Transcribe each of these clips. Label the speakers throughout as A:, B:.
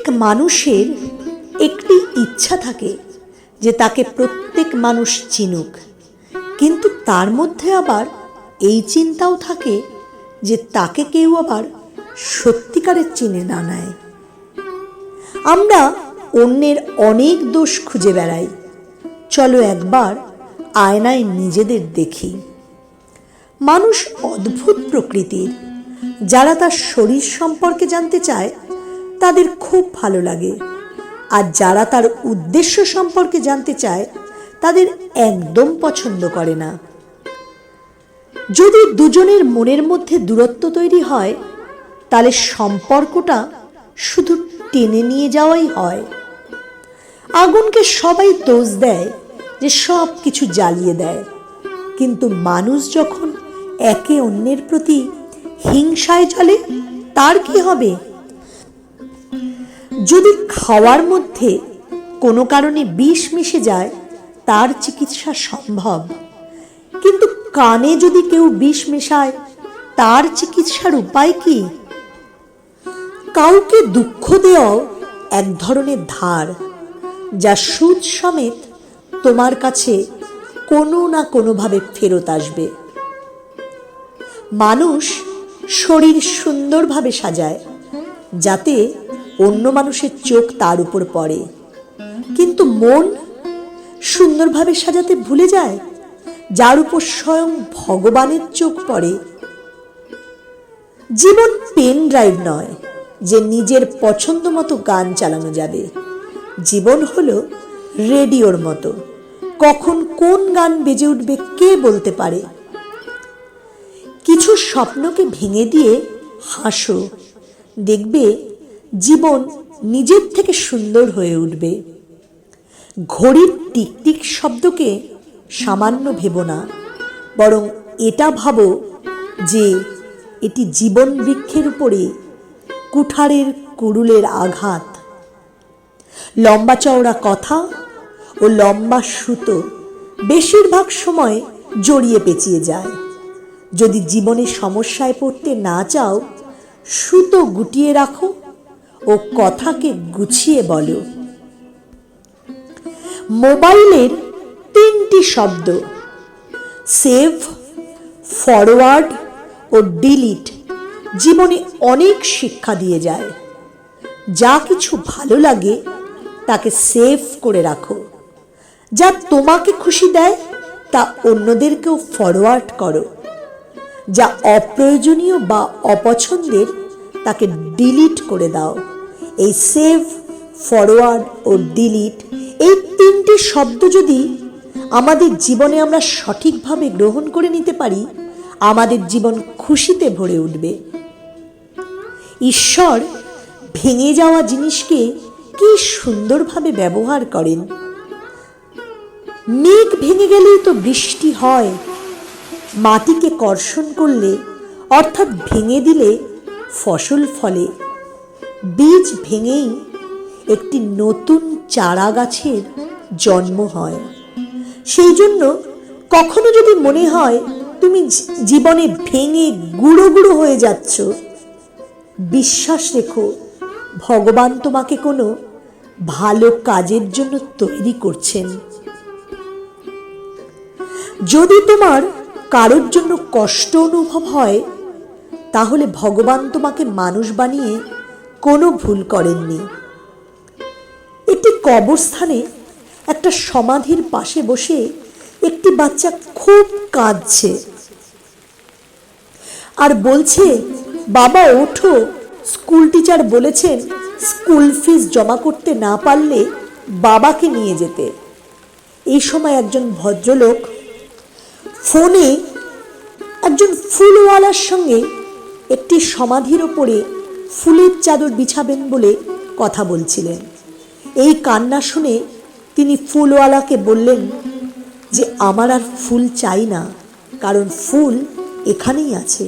A: প্রত্যেক মানুষের একটি ইচ্ছা থাকে যে তাকে প্রত্যেক মানুষ চিনুক। কিন্তু তার মধ্যে আবার এই চিন্তাও থাকে যে তাকে কেউ আবার সত্যিকারের চিনে না নেয়। আমরা অন্যের অনেক দোষ খুঁজে বেড়াই। চলো একবার আয়নায় নিজেদের দেখি। মানুষ অদ্ভুত প্রকৃতির। যারা তার শরীর সম্পর্কে জানতে চায় তাদের খুব ভালো লাগে। আর যারা তার উদ্দেশ্য সম্পর্কে জানতে চায়, তাদের একদম পছন্দ করে না। যদি দুজনের মনের মধ্যে দূরত্ব তৈরি হয়, তাহলে সম্পর্কটা শুধু টেনে নিয়ে যাওয়াই হয়। আগুনকে সবাই দোষ দেয় যে সব কিছু জ্বালিয়ে দেয়। কিন্তু মানুষ যখন একে অন্যের প্রতি হিংসায় চলে তার কি হবে? যদি খাওয়ার মধ্যে কোনো কারণে বিষ মিশে যায়, তার চিকিৎসা সম্ভব। কিন্তু কানে যদি কেউ বিষ মেশায়, তার চিকিৎসার উপায় কি? কাউকে দুঃখ দেওয়াও এক ধরনের ধার, যা সুদ সমেত তোমার কাছে কোনো না কোনোভাবে ফেরত আসবে। মানুষ শরীর সুন্দরভাবে সাজায়, যাতে অন্য মানুষের চোখ তার উপর পড়ে। কিন্তু মন সুন্দরভাবে সাজাতে ভুলে যায়, যার উপর স্বয়ং ভগবানের চোখ পড়ে। জীবন পেন ড্রাইভ নয় যে নিজের পছন্দ মতো গান চালানো যাবে। জীবন হলো রেডিওর মতো, কখন কোন গান বেজে উঠবে কে বলতে পারে? কিছু স্বপ্নকে ভেঙে দিয়ে হাসো, দেখবে জীবন নিজের থেকে সুন্দর হয়ে উঠবে। ঘড়ির টিকটিক শব্দকে সামান্য ভেব না, বরং এটা ভাবো যে এটি জীবন বৃক্ষের উপরে কুঠারের কুড়ুলের আঘাত। লম্বা চওড়া কথা ও লম্বা সুতো বেশিরভাগ সময় জড়িয়ে পেঁচিয়ে যায়। যদি জীবনে সমস্যায় পড়তে না চাও, সুতো গুটিয়ে রাখো ও কথাকে গুছিয়ে বলো। মোবাইলের তিনটি শব্দ, সেভ, ফরওয়ার্ড ও ডিলিট, জীবনে অনেক শিক্ষা দিয়ে যায়। যা কিছু ভালো লাগে তাকে সেভ করে রাখো। যা তোমাকে খুশি দেয়, তা অন্যদেরকেও ফরওয়ার্ড করো। যা অপ্রয়োজনীয় বা অপছন্দের তাকে ডিলিট করে দাও। এই সেভ ফরওয়ার্ড ও ডিলিট এই তিনটি শব্দ যদি আমাদের জীবনে আমরা সঠিকভাবে গ্রহণ করে নিতে পারি, আমাদের জীবন খুশিতে ভরে উঠবে। ঈশ্বর ভেঙে যাওয়া জিনিসকে কি সুন্দরভাবে ব্যবহার করেন? মেঘ ভেঙে গেলেই তো বৃষ্টি হয়। মাটিকে কর্ষণ করলে, অর্থাৎ ভেঙে দিলে ফসল ফলে। বীজ ভেঙেই একটি নতুন চারা গাছের জন্ম হয়। সেই জন্য কখনো যদি মনে হয় তুমি জীবনে ভেঙে গুঁড়ো গুঁড়ো হয়ে যাচ্ছ, বিশ্বাস রেখো, ভগবান তোমাকে কোনো ভালো কাজের জন্য তৈরি করছেন। যদি তোমার কারোর জন্য কষ্ট অনুভব হয় তাহলে ভগবান তোমাকে মানুষ বানিয়ে কোনো ভুল করেননি। একটি কবরস্থানে একটা সমাধির পাশে বসে একটি বাচ্চা খুব কাঁদছে আর বলছে, বাবা, ওঠো। স্কুল টিচার বলেছেন, স্কুল ফিস জমা করতে না পারলে বাবাকে নিয়ে যেতে। এই সময় একজন ভদ্রলোক ফোনে একজন ফুলওয়ালার সঙ্গে একটি সমাধির ওপরে ফুলের চাদর বিছাবেন বলে কথা বলছিলেন। এই কান্না শুনে তিনি ফুলওয়ালাকে বললেন, যে আমার আর ফুল চাই না, কারণ ফুল এখানেই আছে।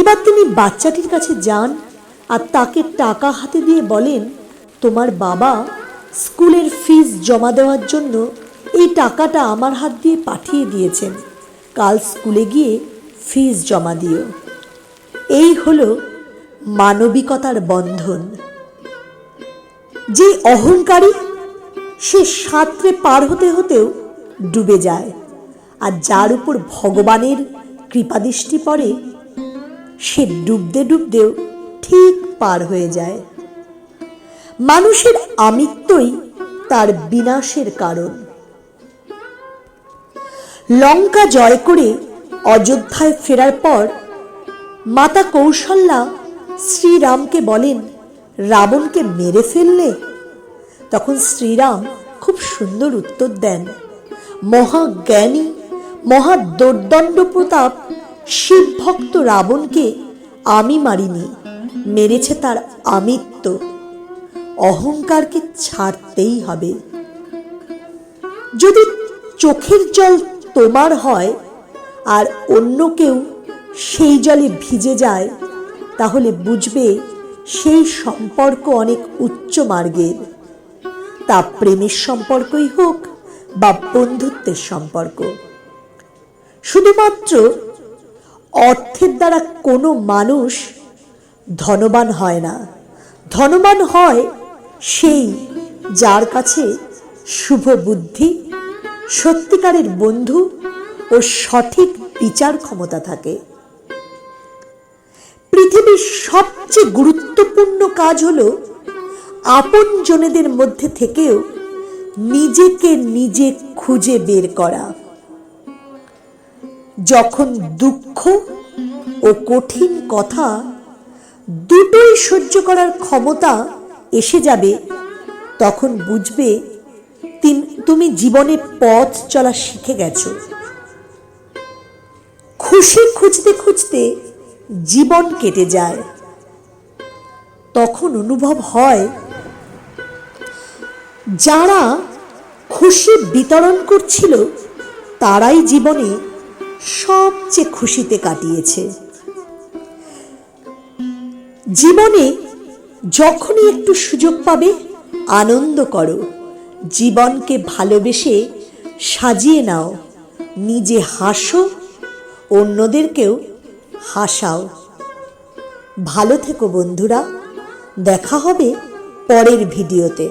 A: এবার তিনি বাচ্চাটির কাছে যান আর তাকে টাকা হাতে দিয়ে বলেন, তোমার বাবা স্কুলের ফিস জমা দেওয়ার জন্য এই টাকাটা আমার হাত দিয়ে পাঠিয়ে দিয়েছেন। কাল স্কুলে গিয়ে ফিস জমা দিও। এই হল মানবিকতার বন্ধন। যে অহংকারী, সে সাঁতরে পার হতে হতেও ডুবে যায়। আর যার উপর ভগবানের কৃপাদৃষ্টি পড়ে, সে ডুবতে ডুবতেও ঠিক পার হয়ে যায়। মানুষের আমিত্বই তার বিনাশের কারণ। লঙ্কা জয় করে অযোধ্যায় ফেরার পর মাতা কৌশল্যা শ্রীরামকে বলেন, রাবণকে মেরে ফেললে? তখন শ্রীরাম খুব সুন্দর উত্তর দেন, মহাজ্ঞানী মহা দোর্দণ্ড প্রতাপ শিবভক্ত রাবণকে আমি মারিনি, মেরেছে তার আমিত্ব, অহংকারকে ছাড়তেই হবে। যদি চোখের জল তোমার হয়, আর অন্য কেউ সেই জলে ভিজে যায়, তাহলে বুঝবে সেই সম্পর্ক অনেক উচ্চ মার্গের। তা প্রেমের সম্পর্কই হোক বা বন্ধুত্বের সম্পর্ক। শুধুমাত্র অর্থের দ্বারা কোনো মানুষ ধনবান হয় না। ধনবান হয় সেই যার কাছে শুভ বুদ্ধি, সত্যিকারের বন্ধু ও সঠিক বিচার ক্ষমতা থাকে। পৃথিবীর সবচেয়ে গুরুত্বপূর্ণ কাজ হলো আপন জনেদের মধ্যে থেকেও নিজেকে নিজে খুঁজে বের করা। যখন দুঃখ ও কঠিন কথা দুটোই সহ্য করার ক্ষমতা এসে যাবে, তখন বুঝবে তুমি জীবনে পথ চলা শিখে গেছো। খুশি খুঁজতে খুঁজতে জীবন কেটে যায়। তখন অনুভব হয়, যারা খুশি বিতরণ করছিল, তারাই জীবনে সবচেয়ে খুশিতে কাটিয়েছে। জীবনে যখনই একটু সুযোগ পাবে, আনন্দ করো। জীবনকে ভালোবেসে সাজিয়ে নাও। নিজে হাসো, অন্যদেরকেও হাসাও। ভালো থেকো বন্ধুরা দেখা হবে পরের ভিডিওতে।